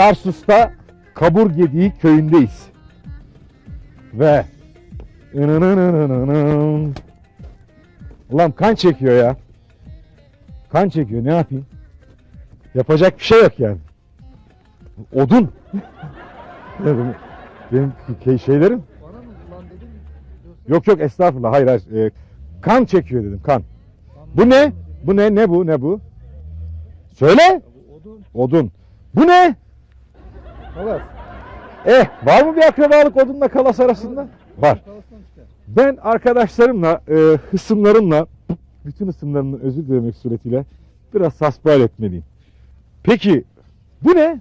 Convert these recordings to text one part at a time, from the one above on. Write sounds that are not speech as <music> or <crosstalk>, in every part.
Tarsus'ta Kaburgediği köyündeyiz. Ve. Ulan kan çekiyor ya. Kan çekiyor ne yapayım? Yapacak bir şey yok yani. Odun. <laughs> Benim, benim ke- şeylerim. Bana mı lan dedim Yok yok estağfurullah hayır hayır. Ee, kan çekiyor dedim kan. Bu ne? Bu ne? Ne bu? Ne bu? Söyle. Odun. Odun. Bu ne? Kalas. Eh var mı bir akrabalık odunla kalas arasında? Var. Ben arkadaşlarımla, e, hısımlarımla, bütün hısımlarımdan özür dilemek suretiyle biraz hasbihal etmeliyim. Peki bu ne?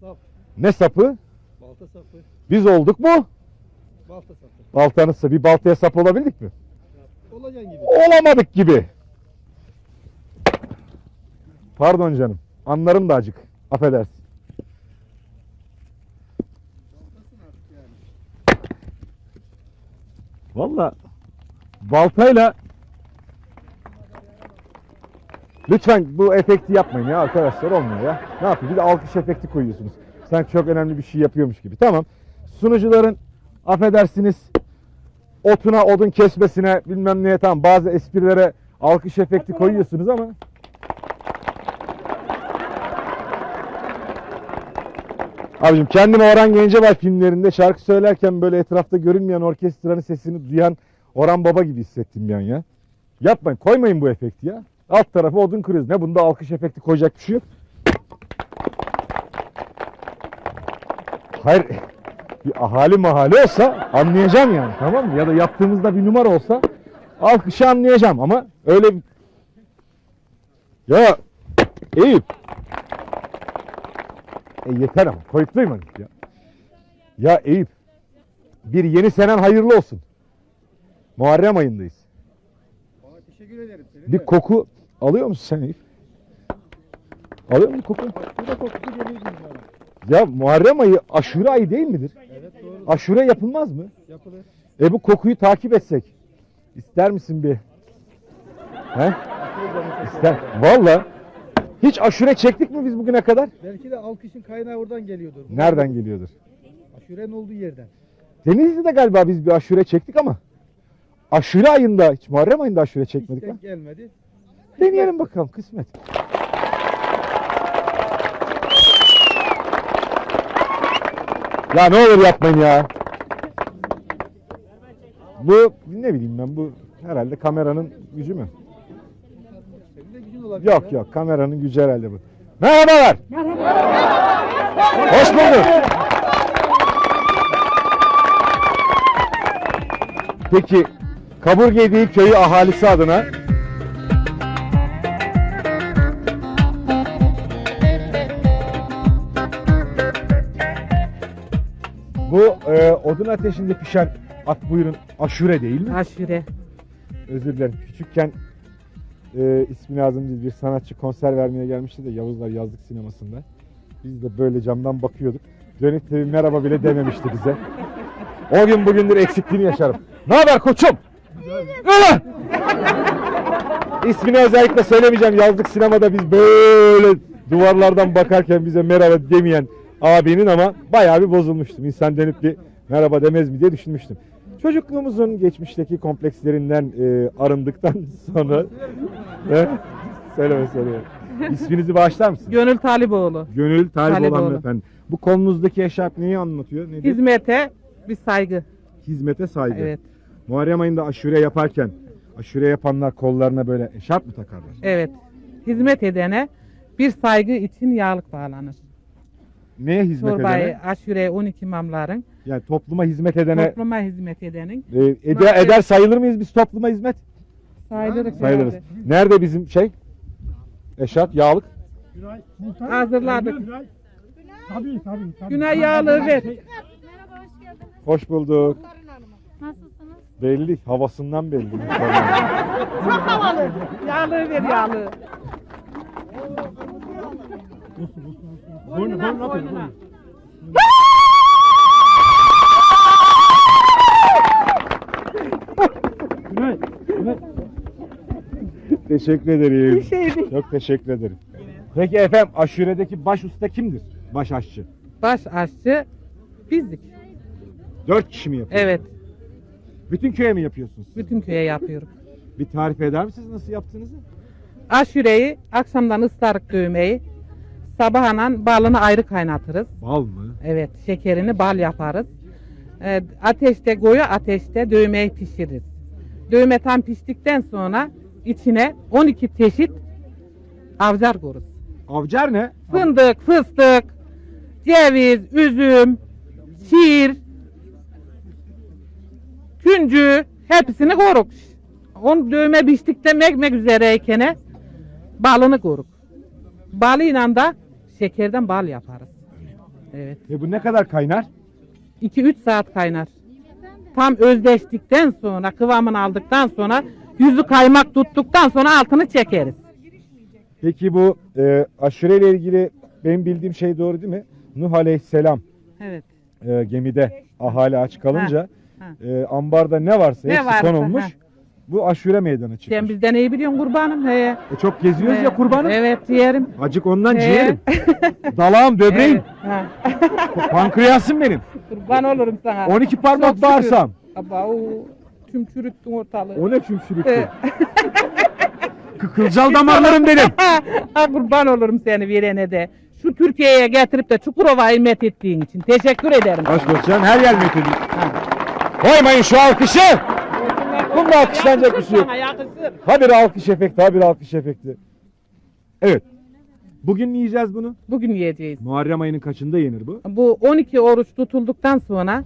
Sap. Ne sapı? Balta sapı. Biz olduk mu? Balta sapı. Baltanızsa bir baltaya sap olabildik mi? Olacan gibi. Olamadık gibi. Pardon canım. Anlarım da acık. Affedersin. Baltasın artık yani. Valla baltayla Lütfen bu efekti yapmayın ya arkadaşlar olmuyor ya. Ne yapayım bir de alkış efekti koyuyorsunuz. Sanki çok önemli bir şey yapıyormuş gibi. Tamam. Sunucuların affedersiniz otuna odun kesmesine bilmem neye tamam bazı esprilere alkış efekti koyuyorsunuz ama Abicim kendim Orhan Gencebay filmlerinde şarkı söylerken böyle etrafta görünmeyen orkestranın sesini duyan Orhan Baba gibi hissettim bir an ya. Yapmayın koymayın bu efekti ya. Alt tarafı odun kırıyoruz. Ne bunda alkış efekti koyacak bir şey yok. Hayır bir ahali mahalle olsa anlayacağım yani tamam mı? Ya da yaptığımızda bir numara olsa alkışı anlayacağım ama öyle bir... Ya Eyüp e yeter ama koyup duymadık ya. Ya Eyüp bir yeni senen hayırlı olsun. Muharrem ayındayız. Bana teşekkür ederim. Senin Bir de. koku alıyor musun sen Eyüp? Alıyor musun koku? Bu da kokusu geliyor bana. Ya Muharrem ayı aşure ayı değil midir? Evet doğru. Aşure yapılmaz mı? Yapılır. E bu kokuyu takip etsek. İster misin bir? He? İster. Valla. Hiç aşure çektik mi biz bugüne kadar? Belki de alkışın kaynağı oradan geliyordur. Nereden geliyordur? Aşurenin olduğu yerden. Denizli'de galiba biz bir aşure çektik ama. Aşure ayında, hiç Muharrem ayında aşure Hiç çekmedik denk gelmedi. Deneyelim bakalım kısmet. Ya ne olur yapmayın ya. Bu ne bileyim ben bu herhalde kameranın gücü mü? Olabilir. Yok ya. yok kameranın gücü herhalde bu. Merhabalar. Hoş bulduk. Peki Kaburgediği köyü ahalisi adına bu e, odun ateşinde pişen at buyurun aşure değil mi? Aşure. Özür dilerim. Küçükken e, ismi lazım değil bir sanatçı konser vermeye gelmişti de Yavuzlar Yazlık Sineması'nda. Biz de böyle camdan bakıyorduk. Dönüp de merhaba bile dememişti bize. O gün bugündür eksikliğini yaşarım. Ne haber koçum? Ulan! İsmini özellikle söylemeyeceğim. Yazlık sinemada biz böyle duvarlardan bakarken bize merhaba demeyen abinin ama bayağı bir bozulmuştum. İnsan dönüp bir merhaba demez mi diye düşünmüştüm. Çocukluğumuzun geçmişteki komplekslerinden e, arındıktan <laughs> sonra söyleme söyleme. İsminizi bağışlar mısınız? Gönül Taliboğlu. Gönül Taliboğlu Taliboğlu. hanımefendi. Bu kolunuzdaki eşarp neyi anlatıyor? Nedir? Hizmete bir saygı. Hizmete saygı. Evet. Muharrem ayında aşure yaparken aşure yapanlar kollarına böyle eşarp mı takarlar? Evet. Hizmet edene bir saygı için yağlık bağlanır. Neye hizmet Çorbayı, edene? aşure 12 imamların Yani topluma hizmet edene topluma hizmet edenin e, ede- Maalesef- eder sayılır mıyız biz topluma hizmet? sayılırız. Sayılırız. herhalde. Nerede bizim şey? Eşarp, yağlık. Günay. Hazırladık. Günay. Tabii tabii. tabii. Günay yağlığı ver. Merhaba, hoş geldiniz. Hoş bulduk. Karın Hanım'a. Nasılsınız? Belli, havasından belli. <laughs> Çok havalı. Yağlığı ver yağlığı. Boynuna, boynuna. Günay. teşekkür ederim. Bir şey değil. Çok teşekkür ederim. Peki efendim aşuredeki baş usta kimdir? Baş aşçı. Baş aşçı bizdik. Dört kişi mi yapıyor? Evet. Bütün köye mi yapıyorsunuz? Bütün köye yapıyoruz. Bir tarif eder misiniz nasıl yaptığınızı? Aşureyi akşamdan ıslarık dövmeyi sabahına balını ayrı kaynatırız. Bal mı? Evet şekerini bal yaparız. Ee, ateşte koyu ateşte dövmeyi pişiririz. Dövme tam piştikten sonra içine 12 çeşit avcar koruz. Avcar ne? Fındık, fıstık, ceviz, üzüm, şiir, küncü hepsini koruk. On dövme piştikten ekmek üzereyken balını koruk. Balıyla da şekerden bal yaparız. Evet. E bu ne kadar kaynar? 2-3 saat kaynar. Tam özleştikten sonra kıvamını aldıktan sonra yüzü kaymak tuttuktan sonra altını çekeriz. Peki bu e, aşure ile ilgili benim bildiğim şey doğru değil mi? Nuh Aleyhisselam Evet. e, gemide ahali aç kalınca Ha, e, ambarda ne varsa Ne hepsi varsa, konulmuş. ha. Bu aşure meydana çıkmış. Sen bizden iyi biliyorsun kurbanım. He. E, çok geziyoruz He. ya kurbanım. Evet ciğerim. Acık ondan ciğerim. <laughs> Dalağım, böbreğim, ha. pankreasım benim. Kurban olurum sana. 12 parmak Çok şükür. bağırsam. Aba o tüm çürüttün ortalığı. O ne çümsürüktü? He. <laughs> Kıkılcal damarlarım benim. <laughs> ha, kurban olurum seni verene de. Şu Türkiye'ye getirip de Çukurova'yı met ettiğin için teşekkür ederim. Aşk olsun canım, her yer methedi. Ha. Koymayın şu alkışı. Bunda alkışlanacak bir şey yok. Habire alkış efekti, habire alkış efekti. Evet. Bugün mi yiyeceğiz bunu? Bugün yiyeceğiz. Muharrem ayının kaçında yenir bu? Bu 12 oruç tutulduktan sonra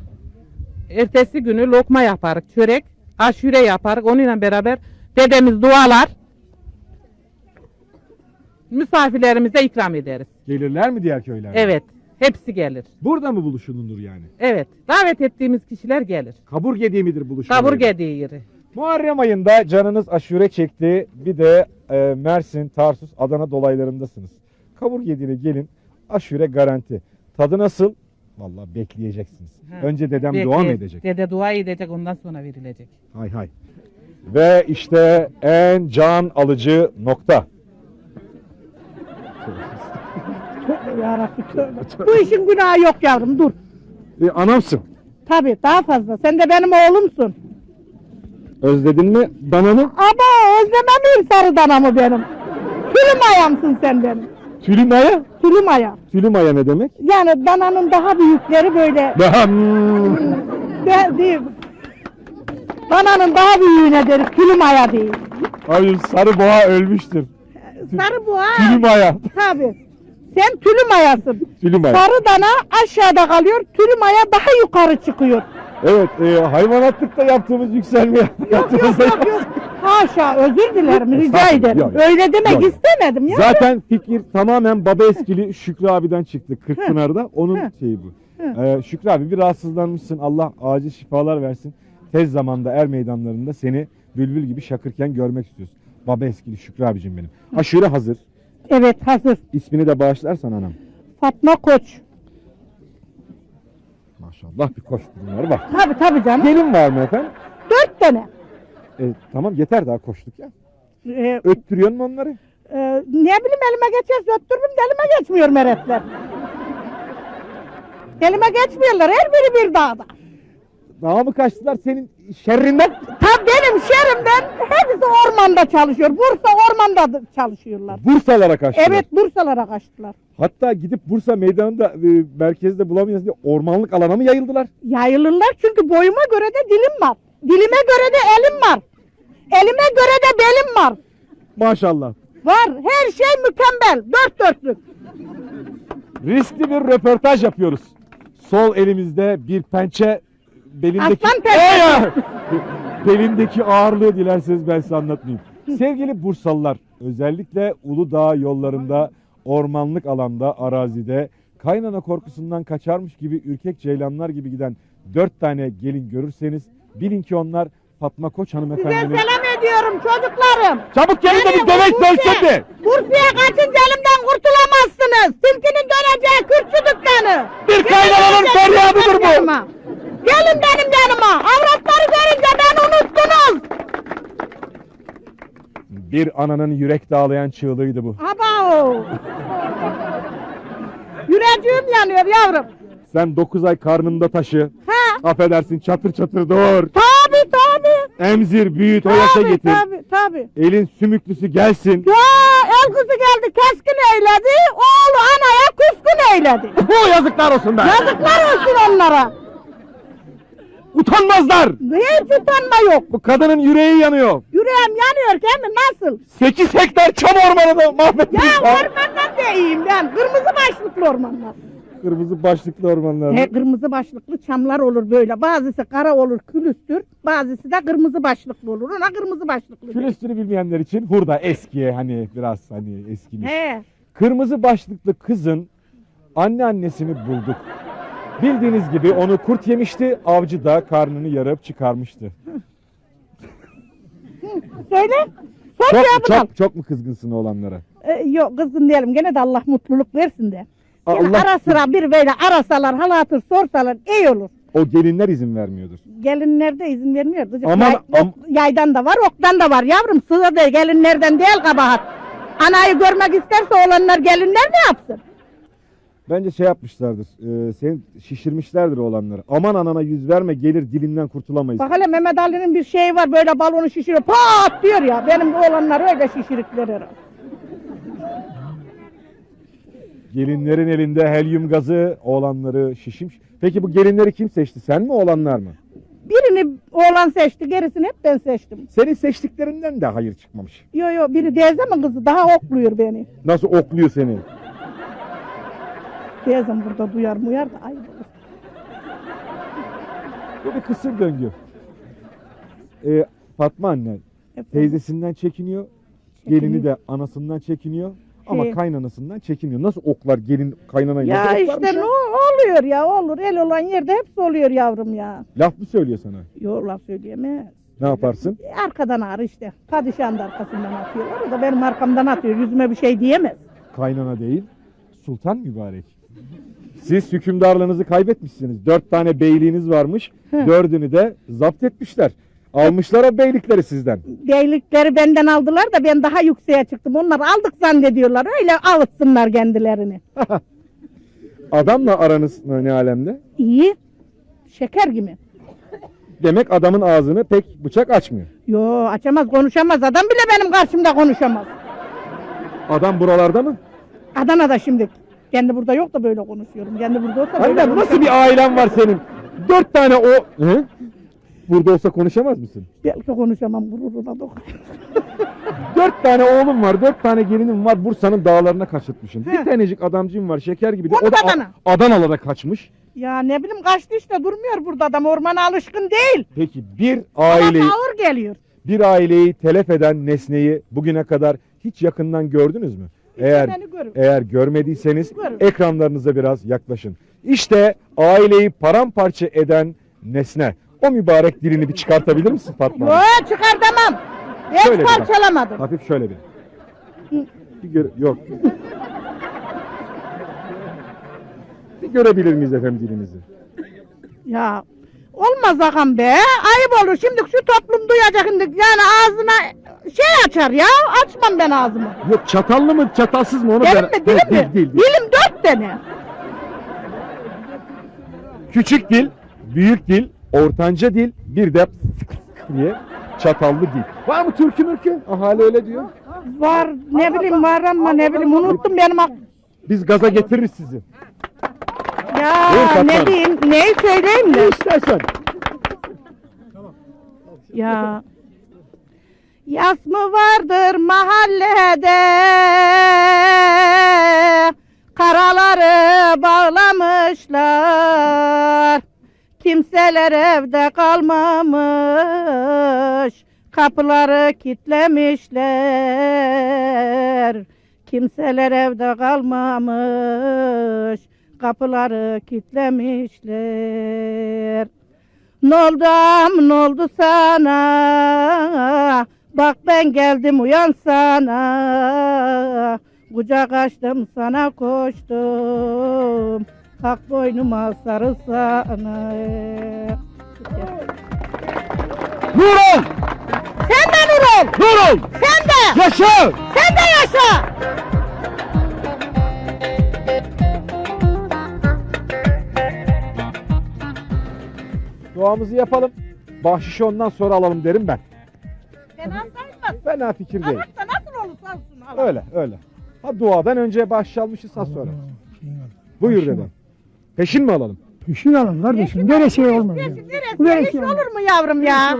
ertesi günü lokma yaparız, çörek, aşure yaparız. Onunla beraber dedemiz dualar. Misafirlerimize ikram ederiz. Gelirler mi diğer köylerden? Evet, hepsi gelir. Burada mı buluşulunur yani? Evet, davet ettiğimiz kişiler gelir. Kaburge diye midir buluşma? Kaburge diye yeri. Muharrem ayında canınız aşure çekti. Bir de e, Mersin, Tarsus, Adana dolaylarındasınız. Kaburge yediğine gelin. Aşure garanti. Tadı nasıl? Vallahi bekleyeceksiniz. Ha, Önce dedem Bekle- dua mı edecek? Dede dua edecek, ondan sonra verilecek. Hay hay. Ve işte en can alıcı nokta. Bu işin günahı yok yavrum dur. E, anamsın. Tabii daha fazla. Sen de benim oğlumsun. Özledin mi dananı? Ama özlemem miyim sarı danamı benim? Tülüm ayamsın sen benim. Tülüm aya? Tülüm aya. Tülüm aya ne demek? Yani dananın daha büyükleri böyle Daha hmm. de, değil. Dananın daha büyüğüne deriz. Tülüm aya değil. Hayır sarı boğa ölmüştür. Sarı boğa. Tülüm aya. Tabii. Sen tülüm ayasın. Tülüm aya. Sarı dana aşağıda kalıyor. Tülüm aya daha yukarı çıkıyor. Evet e, hayvanatlıkta yaptığımız yükselme Yok yok yok yok. Haşa özür dilerim rica Estağfurullah, ederim. yok, yok. Öyle demek Yok, yok. istemedim ya. Zaten fikir tamamen baba eskili Şükrü abiden çıktı Kırkpınar'da. Onun Hı. şeyi bu. Ee, Şükrü abi bir rahatsızlanmışsın. Allah acil şifalar versin. Tez zamanda er meydanlarında seni bülbül gibi şakırken görmek istiyoruz. Baba eskili Şükrü abicim benim. Aşure hazır. Evet hazır. İsmini de bağışlarsan anam. Fatma Koç. Maşallah bir koşturumları var. Tabii tabii canım. Gelin var mı efendim? Dört tane. E, tamam yeter daha koştuk ya. Ee, Öttürüyorsun mu onları? e, ne bileyim elime geçerse öttürürüm de elime geçmiyor meretler. elime geçmiyorlar her biri bir dağda. Daha mı kaçtılar senin şerrinden? Tabii benim şehrimden hepsi ormanda çalışıyor. Bursa ormanda da çalışıyorlar. Bursalara kaçtılar. Evet Bursalara kaçtılar. Hatta gidip Bursa meydanında e, merkezde bulamıyoruz diye ormanlık alana mı yayıldılar? Yayılırlar çünkü boyuma göre de dilim var. Dilime göre de elim var. Elime göre de belim var. Maşallah. Var. Her şey mükemmel. Dört dörtlük. Riskli bir röportaj yapıyoruz. Sol elimizde bir pençe belindeki Aslan ya! belindeki ağırlığı dilerseniz ben size anlatmayayım. Sevgili Bursalılar özellikle Uludağ yollarında ormanlık alanda arazide kaynana korkusundan kaçarmış gibi ürkek ceylanlar gibi giden dört tane gelin görürseniz bilin ki onlar Fatma Koç Size hanımefendinin selam ediyorum çocuklarım. Çabuk gelin de bir dönsün Bursa- de. Bursa'ya kaçınca elimden kurtulamazsınız. Tilkinin döneceği kürkçü dükkanı. Bir kaynananın feryadıdır bu. Gelin benim yanıma. Avratları görünce beni unuttunuz. Bir ananın yürek dağlayan çığlığıydı bu. Abo. Yüreğim yanıyor yavrum. Sen 9 ay karnında taşı. Ha? Affedersin çatır çatır doğur. Tabi tabi. Emzir, büyüt, o yaşa Tabi getir. tabi tabi. Elin sümüklüsü gelsin. Ya el kızı geldi keskin eyledi. Oğlu anaya küskün eyledi. Bu yazıklar olsun be. Yazıklar olsun onlara. Utanmazlar. Hiç utanma yok. Bu kadının yüreği yanıyor. Yüreğim yanıyor mi nasıl? 8 hektar çam ormanı da mahvetmiş. Ya ormandan da iyiyim ben. Kırmızı başlıklı ormanlar. Kırmızı başlıklı ormanlar. He, kırmızı başlıklı çamlar olur böyle. Bazısı kara olur külüstür. Bazısı da kırmızı başlıklı olur. Ona kırmızı başlıklı. Külüstürü bilmeyenler için hurda eskiye hani biraz hani eskimiş. He. Kırmızı başlıklı kızın anneannesini bulduk. Bildiğiniz gibi onu kurt yemişti, avcı da karnını yarıp çıkarmıştı. Söyle. Sor Çok, cevabını al. çok, çok mu kızgınsın olanlara? Ee, yok kızgın diyelim. Gene de Allah mutluluk versin de. Gene Allah- ara sıra bir böyle arasalar, hal hatır sorsalar iyi olur. O gelinler izin vermiyordur. Gelinler de izin vermiyor. Aman, yay- am- yaydan da var, oktan da var. Yavrum sıra da gelinlerden değil kabahat. Anayı görmek isterse olanlar gelinler ne yapsın? Bence şey yapmışlardır. E, seni şişirmişlerdir olanları. Aman anana yüz verme gelir dilinden kurtulamayız. Bak hele Mehmet Ali'nin bir şeyi var böyle balonu şişiriyor. Pat diyor ya. Benim bu olanlar öyle şişirikler herhalde. Gelinlerin elinde helyum gazı oğlanları şişmiş. Peki bu gelinleri kim seçti? Sen mi oğlanlar mı? Birini oğlan seçti, gerisini hep ben seçtim. Senin seçtiklerinden de hayır çıkmamış. Yo yo biri teyzemin kızı daha okluyor beni. Nasıl okluyor seni? Teyzem burada duyar muyar da ayıp olur. Bu bir kısır döngü. Ee, Fatma anne Efendim? teyzesinden çekiniyor. Gelini de anasından çekiniyor. Ama Şey- kaynanasından çekiniyor. Nasıl oklar gelin kaynanayı? Ya nasıl işte oklarmış ne ya? oluyor ya olur el olan yerde hepsi oluyor yavrum ya. Laf mı söylüyor sana? Yo laf söyleyemez. Ne yaparsın? E, Arkadan ağır işte. Padişahın da arkasından atıyorlar. O da benim arkamdan atıyor. Yüzüme bir şey diyemez. Kaynana değil, sultan mübarek. Siz hükümdarlığınızı kaybetmişsiniz. Dört tane beyliğiniz varmış. Dördünü de zapt etmişler. Almışlar o beylikleri sizden. Beylikleri benden aldılar da ben daha yükseğe çıktım. Onlar aldık zannediyorlar. Öyle avutsınlar kendilerini. <laughs> Adamla aranız ne alemde? İyi. Şeker gibi. Demek adamın ağzını pek bıçak açmıyor. Yo açamaz konuşamaz. Adam bile benim karşımda konuşamaz. Adam buralarda mı? Adana'da şimdi. Kendi burada yok da böyle konuşuyorum. Kendi burada olsa böyle Annem nasıl bir ailen var senin? Dört tane o... Hı? Burada olsa konuşamaz mısın? Belki konuşamam gururuna dokun. Dört tane oğlum var, dört tane gelinim var. Bursa'nın dağlarına kaçırtmışsın. He. Bir tanecik adamcığım var, şeker gibi. de. O da da Adana. A- Adanalara kaçmış. Ya ne bileyim kaçtı işte durmuyor burada adam. Ormana alışkın değil. Peki bir Ama aileyi, ağır geliyor. bir aileyi telef eden nesneyi bugüne kadar hiç yakından gördünüz mü? Eğer eğer görmediyseniz Görün. ekranlarınıza biraz yaklaşın. İşte aileyi paramparça eden nesne. O mübarek dilini bir çıkartabilir misin Fatma? Hanım? Yo çıkartamam. Hiç Şöyle bir bak. parçalamadım. Hafif şöyle bir. bir gör- yok. bir görebilir miyiz efendim dilinizi? Ya olmaz ağam be. Ayıp olur. Şimdi şu toplum duyacak şimdi. Yani ağzına şey açar ya. Açmam ben ağzımı. Yok çatallı mı çatalsız mı onu Dilim ben- mi? Dilim mi? Dil, dil, dil. Dilim dört tane. Küçük dil, büyük dil, ortanca dil, bir de diye çatallı dil. Var mı türkü mürkü? Ahali öyle diyor. Var ne bileyim var ama ne bileyim unuttum benim ak- Biz gaza getiririz sizi. Ya Buyur ne diyeyim neyi söyleyeyim de. İstersen. Ya Yas mı vardır mahallede? Karaları bağlamışlar. Kimseler evde kalmamış. Kapıları kitlemişler Kimseler evde kalmamış. Kapıları kitlemişler ne oldu am, ne oldu sana? Bak ben geldim uyan sana. Kucak açtım sana koştum. Kalk boynuma sarıl sana. Nurul! Sen de Nurul! Nurul! Sen de! Yaşa! Sen de yaşa! Duamızı yapalım. Bahşişi ondan sonra alalım derim ben. Fena sayılmaz. Fena fikir değil. Alırsa nasıl olursa olsun. Allah. Öyle öyle. Ha duadan önce bahşiş almışız ha sonra. Buyur dedem. Peşin mi alalım? Peşin alın kardeşim. Neresi olmaz ya. Neresi, neresi, neresi olmaz? olur mu yavrum ya?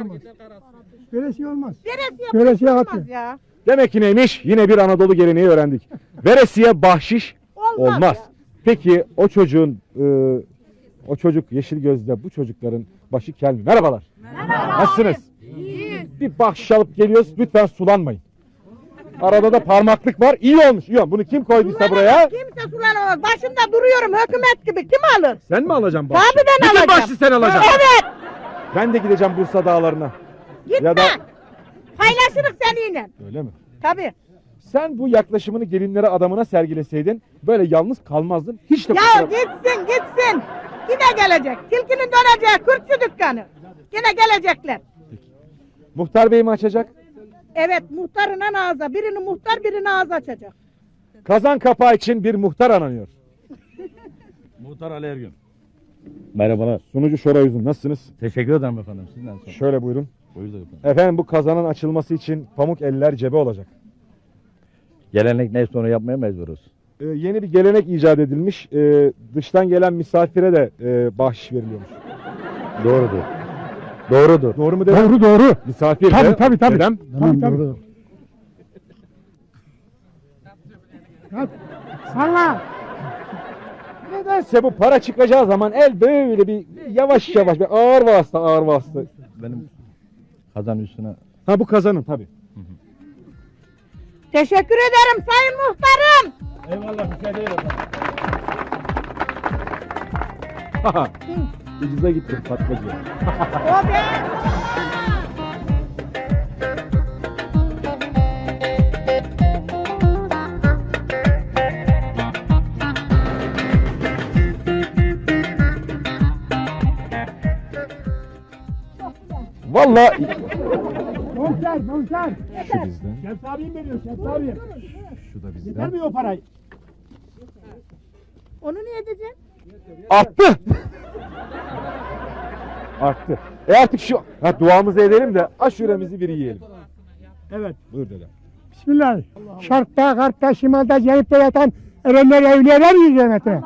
Neresi olmaz. Neresi Neresi yapıyor? ya? Demek ki neymiş? Yine bir Anadolu geleneği öğrendik. Veresiye bahşiş Olmaz. olmaz. ya. Peki o çocuğun e, o çocuk yeşil gözde bu çocukların başı kel mi? Merhabalar. Nasılsınız? Bir bahşiş alıp geliyoruz. Lütfen sulanmayın. Arada da parmaklık var. İyi olmuş. İyi olmuş. Bunu kim koyduysa buraya? Kimse sulanamaz. Başında duruyorum hükümet gibi. Kim alır? Sen mi alacaksın bahşişi? Tabii ben Bütün alacağım. bahşişi sen alacaksın. Evet. Ben de gideceğim Bursa dağlarına. Gitme. Ya da- Paylaşırız seninle. Öyle mi? Tabii. Sen bu yaklaşımını gelinlere adamına sergileseydin böyle yalnız kalmazdın. Hiç de Ya kusura- gitsin gitsin. Yine gelecek. Tilkinin döneceği kürkçü dükkanı. Yine gelecekler. Muhtar Bey mi açacak? Evet muhtarın ağza. Birini muhtar birini ağza açacak. Kazan kapağı için bir muhtar aranıyor. <laughs> Muhtar Ali Ergün. Merhabalar. Sunucu Şoray Uzun nasılsınız? Teşekkür ederim efendim. Sizden sonra. Şöyle buyurun. Buyurun efendim. Efendim bu kazanın açılması için pamuk eller cebe olacak. Gelenek neyse onu yapmaya mecburuz. Ee, yeni bir gelenek icat edilmiş. Ee, dıştan gelen misafire de e, bahşiş veriliyormuş. Doğrudur. Doğrudur. Doğru mu dedem? Doğru doğru. Misafir Tabii, de. tabii, tabii. Dedem. Tabii tabii. Kalk. Salla. Nedense bu para çıkacağı zaman el böyle bir yavaş yavaş bir ağır vasıta ağır vasıta. Benim kazan üstüne Ha bu kazanın tabii. Teşekkür ederim sayın muhtarım. Eyvallah bir şey değil efendim. Ucuza gittim patlıcı. O ben. Vallahi Bonser bonser. şu bizden, Şems abim veriyor Şems abim. şu da Yeter bizden. mi o parayı? Onu ne edeceksin? Arttı. Arttı. E artık şu ha, duamızı edelim de aşuremizi bir yiyelim. Evet. Buyur dedem. Bismillah. Şarkta, kartta, şimalda, cenipte yatan erenler evliyeler yüz metre.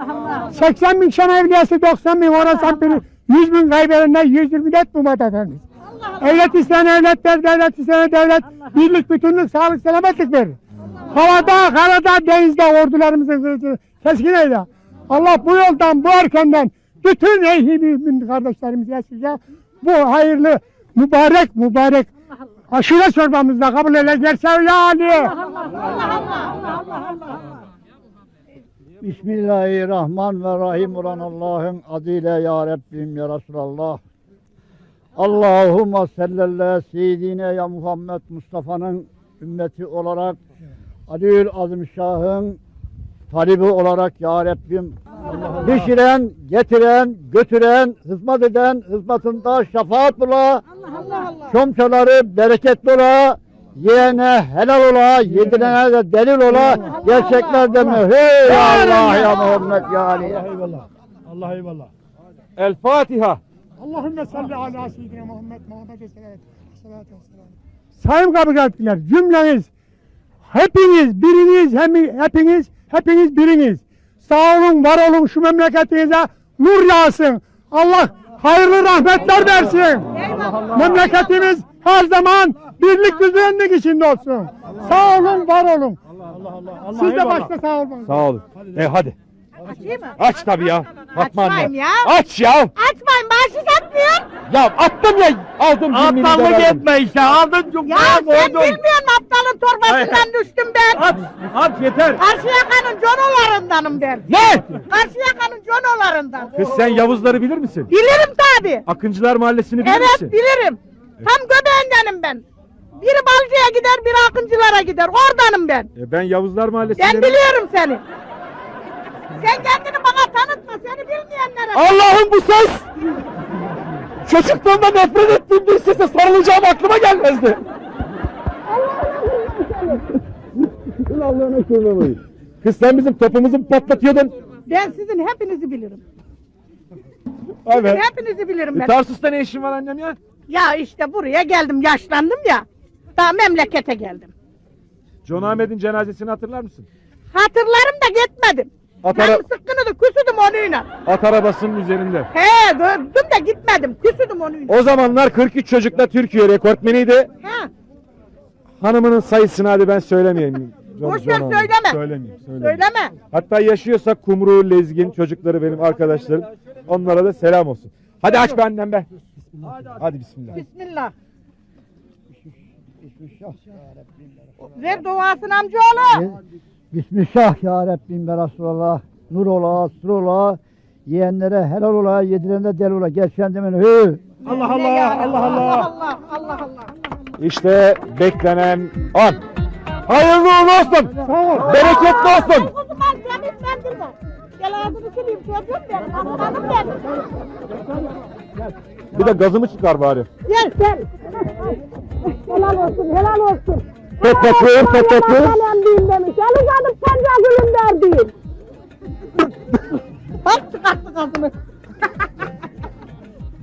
80 bin şan evliyası, 90 bin orasan biri, 100 bin kaybedenler 124 Muhammed Efendimiz. Evlet isteyen evletler, devlet isteyen devlet, birlik, bütünlük, sağlık, selametlik verir. Havada, karada, denizde ordularımızın keskin eyle. Allah bu yoldan, bu erkenden bütün ehli kardeşlerimize size bu hayırlı, mübarek, mübarek aşure çorbamızda kabul eyle ya Ali. Bismillahirrahmanirrahim. Ulan Allah'ın adıyla ya Rabbim ya Resulallah. Allahümme sellelle seyyidine ya Muhammed Mustafa'nın ümmeti olarak Aliül Azimşah'ın talibi olarak ya Rabbim pişiren, getiren, götüren, hizmet eden, hizmetinde şefaat bula, şomçaları bereketli ola, yiyene helal ola, yedirene de delil ola, gerçekler deme. Hey Allah ya Muhammed ya Ali. Allah eyvallah. Allah eyvallah. El Fatiha. Allahümme salli ala seyyidina Muhammed Muhammed'e salatu vesselam. Sayın kabukatçılar cümleniz hepiniz biriniz hem hepiniz hepiniz biriniz sağ olun var olun şu memleketinize nur yağsın. Allah hayırlı rahmetler versin. Memleketimiz her zaman birlik düzenlik içinde olsun. Sağ olun var olun. Siz de başta sağ olun. Sağ olun. E hadi. Açayım mı? Aç tabii ya. Fatma anne. Açmayayım ya. Aç ya. Açmayın bahşiş atmıyor. Ya attım ya. Aldım cimrini de Aptallık verdim. etme işte. Aldın çok Ya sen bilmiyorsun aptalın torbasından düştüm ben. At, at yeter. Karşıyaka'nın conolarındanım ben. Ne? Karşıyaka'nın conolarından. Kız sen Yavuzları bilir misin? Bilirim tabi. Akıncılar Mahallesi'ni bilir Evet misin? bilirim. Tam göbeğindenim ben. Biri Balcı'ya gider, biri Akıncılar'a gider. Oradanım ben. E ben Yavuzlar Mahallesi'nde... Ben biliyorum seni. Sen kendini bana tanıtma, seni bilmeyenlere. Allah'ım bu ses! Çocukluğumda nefret ettiğim bir sese sarılacağım aklıma gelmezdi. Allah'ına kurban olayım. Kız sen bizim topumuzu mu patlatıyordun. Ben sizin hepinizi bilirim. Evet. Hepinizi bilirim E, ben. Tarsus'ta ne işin var annem ya? Ya işte buraya geldim yaşlandım ya. Daha memlekete geldim. John Ahmet'in cenazesini hatırlar mısın? Hatırlarım da gitmedim. At, ara- Canım sıkkınıdı küsüdüm onunla. at arabasının üzerinde. He gördüm de gitmedim küsüdüm onunla. O zamanlar 43 çocukla Türkiye rekortmeniydi. Ha, Hanımının sayısını hadi ben söylemeyeyim. <laughs> Boş ver, söyleme. Söylemeyeyim, söyleyeyim. söyleme. Hatta yaşıyorsa Kumru, Lezgin çocukları benim arkadaşlarım. Onlara da selam olsun. Hadi aç be annem be. Hadi bismillah. Bismillah. Ver duasını amcaoğlu. Bismillah ya Rabbim ve Resulallah. Nur ola, sır ola. Yiyenlere helal ola, yedirene del ola. Gel kendimin hü. Allah Allah Allah Allah. Allah Allah Allah. İşte beklenen an. Hayırlı uğurlu olsun. Bereketli olsun. Gel ağzını sileyim. Aslanım benim. Bir de gazımı çıkar bari. Gel gel. helal olsun helal olsun. Pöpöpür, pöpöpür. Kalemliyim demiş. El uzatıp panca gülüm derdiyim. Bak çıkarttı kızını. <laughs>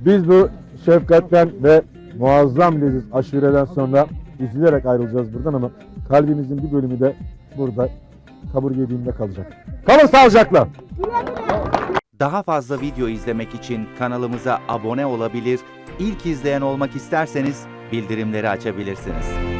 Biz bu şefkatten ve muazzam leziz aşureden sonra üzülerek ayrılacağız buradan ama kalbimizin bir bölümü de burada kaburga yediğimde kalacak. Kalın sağlıcakla. Daha fazla video izlemek için kanalımıza abone olabilir, ilk izleyen olmak isterseniz bildirimleri açabilirsiniz.